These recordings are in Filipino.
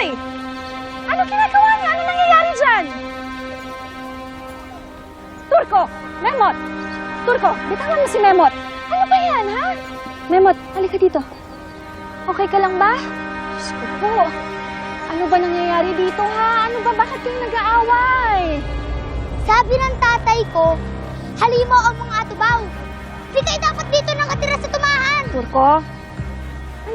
Hoy! Ano ginagawa niyo? Ano nangyayari dyan? Turko! Memot! Turko, bitawan mo si Memot. Ano ba yan, ha? Memot, halika dito. Okay ka lang ba? Diyos ko po. Ano ba nangyayari dito, ha? Ano ba? Bakit kayo nag-aaway? Sabi ng tatay ko, halimaw ang mga atubaw. Di kayo dapat dito nakatira sa tumahan. Turko?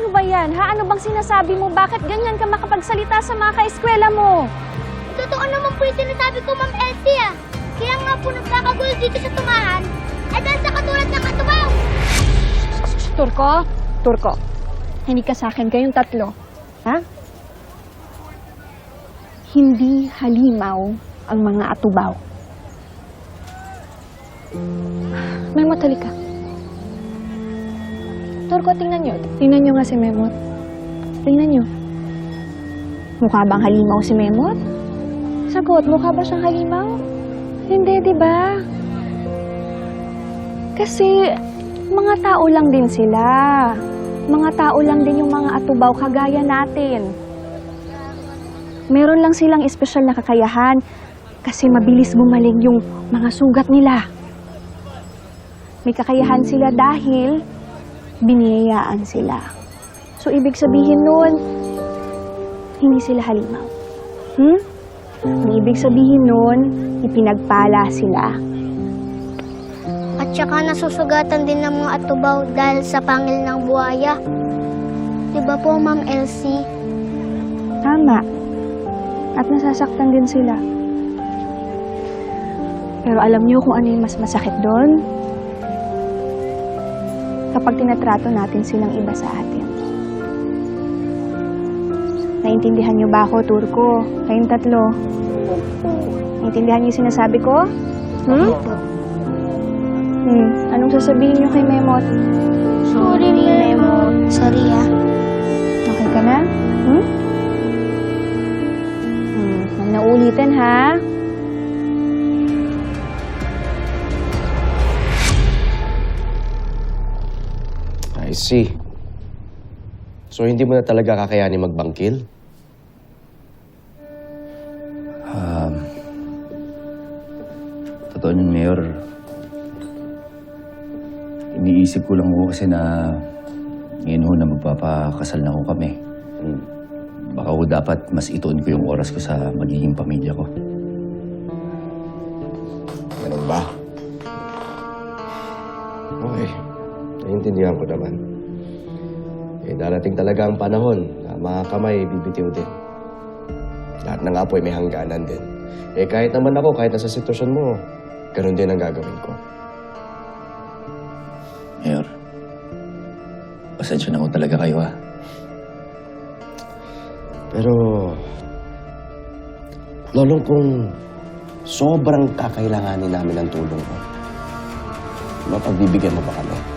Ano ba yan, ha? Ano bang sinasabi mo? Bakit ganyan ka makapagsalita sa mga kaeskwela mo? Totoo naman po yung sinasabi ko, Ma'am Elsie ah. Kaya nga po nagkakagulo dito sa tumahan, eh dahil sa katulad ng atubaw. Turko? Turko, hindi ka sa akin kayong tatlo. Ha? Hindi halimaw ang mga atubaw. Memot, halika. Turko, tingnan nyo. Tingnan nyo nga si Memot. Tingnan nyo. Mukha bang halimaw si Memot? Sagot, mukha ba siyang halimaw? Hindi, di ba? Kasi mga tao lang din sila. Mga tao lang din yung mga atubaw kagaya natin. Meron lang silang espesyal na kakayahan kasi mabilis gumaling yung mga sugat nila. May kakayahan sila dahil biniyayaan sila. So, ibig sabihin nun, hindi sila halimaw. Hmm? Ang ibig sabihin nun, ipinagpala sila. At saka nasusugatan din ng mga atubaw dahil sa pangil ng buhaya. Di ba po, Ma'am Elsie? Tama. At nasasaktan din sila. Pero alam niyo kung ano yung mas masakit doon? Kapag tinatrato natin silang iba sa atin. Naintindihan niyo ba ako, Turko? Kayong tatlo. Naintindihan niyo yung sinasabi ko? Hmm? Hmm. Anong sasabihin niyo kay Memot? Sorry, Memo. Sorry ah. Okay ka na? Hmm? Hmm. Huwag na ulitin, ha? I see. So, hindi mo na talaga kakayanin magbangkil? Um, totoo yun, Mayor. Iniisip ko lang ho kasi na ngayon ho na magpapakasal na ho kami. Hmm. Baka ho dapat mas ituon ko yung oras ko sa magiging pamilya ko. Ganun ba? Naiintindihan ko naman. Eh, darating talaga ang panahon na mga kamay bibitiw din. Lahat ng apoy may hangganan din. Eh, kahit naman ako, kahit nasa sitwasyon mo, ganun din ang gagawin ko. Mayor, pasensya na ho talaga kayo ha. Pero, lolong kung sobrang kakailanganin namin ng tulong mo, mapagbibigyan mo ba kami?